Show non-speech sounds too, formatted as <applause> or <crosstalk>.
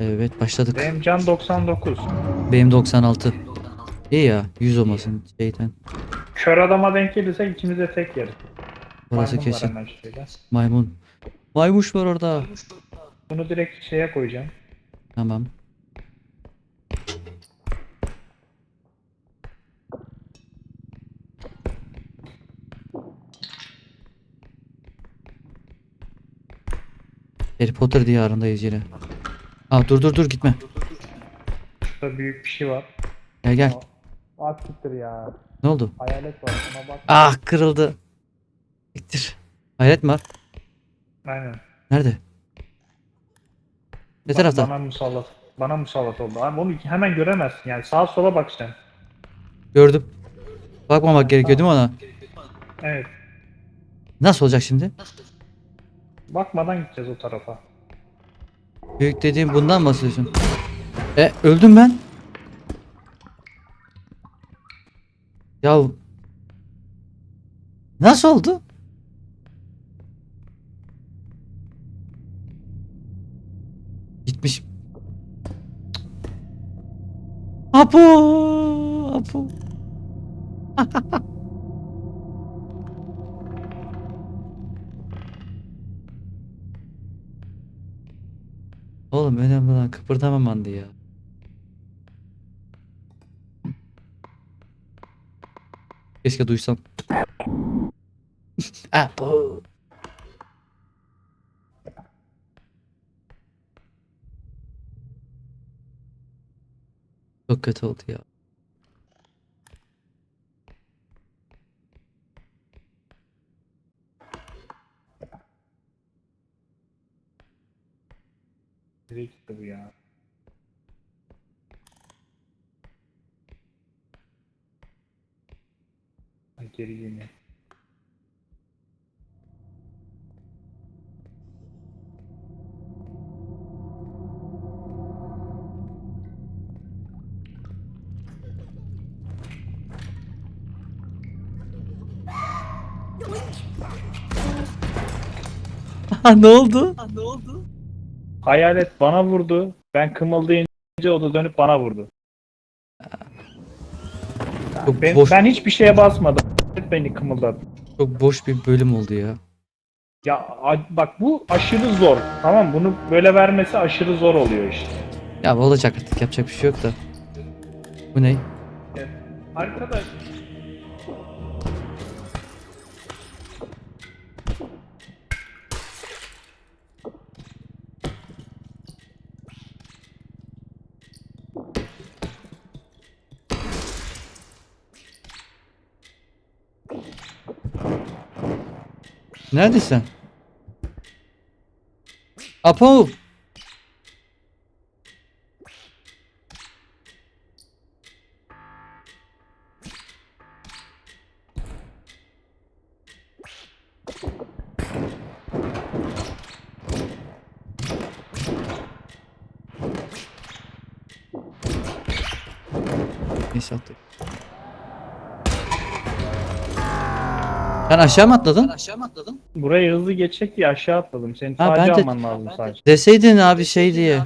Evet başladık. Benim can 99. Benim 96. İyi ya 100 olmasın şeyden. Kör adama denk gelirse ikimiz de tek yeriz. Maymun var kesin. hemen. Maymun. Maymuş var orada. Bunu direkt şeye koyacağım. Tamam. Harry Potter diyarındayız yine. Aa dur dur dur gitme. Şurada büyük bir şey var. Gel gel. At siktir ya. Ne oldu? Hayalet var. Ona bak. Ah kırıldı. Siktir. Hayret mi var? Aynen. Nerede? Ne tarafta? Bana musallat. Bana musallat oldu. Abi onu hemen göremezsin yani. Sağa sola bakacaksın. Gördüm. Bakmamak gerekiyor değil mi ona? Evet. Nasıl olacak şimdi? Bakmadan gideceğiz o tarafa. Büyük dediğim bundan bahsediyorsun? E öldüm ben. Ya Nasıl oldu? Gitmiş. Apo! Apo! <laughs> Oğlum önemli olan kıpırdamamandı ya. Keşke duysam. <laughs> Apo. Çok kötü oldu ya. Nereye gitti bu ya? Ay geri yine. <laughs> ne oldu? Hayalet bana vurdu. Ben kımıldayınca o da dönüp bana vurdu. Çok Ben, boş, ben hiçbir şeye basmadım. Hayalet Beni kımıldadı. çok boş bir bölüm oldu ya. Ya a- bak bu aşırı zor. Tamam bunu böyle vermesi aşırı zor oluyor işte. Ya olacak artık yapacak bir şey yok da. Bu ne? Arkadaş Neredesin? Apo! Neyse attık. Sen aşağı mı atladın? burayı hızlı geçecek diye aşağı atladım. Senin Ha, tacı ben de- alman lazım sadece. Deseydin abi şey diye.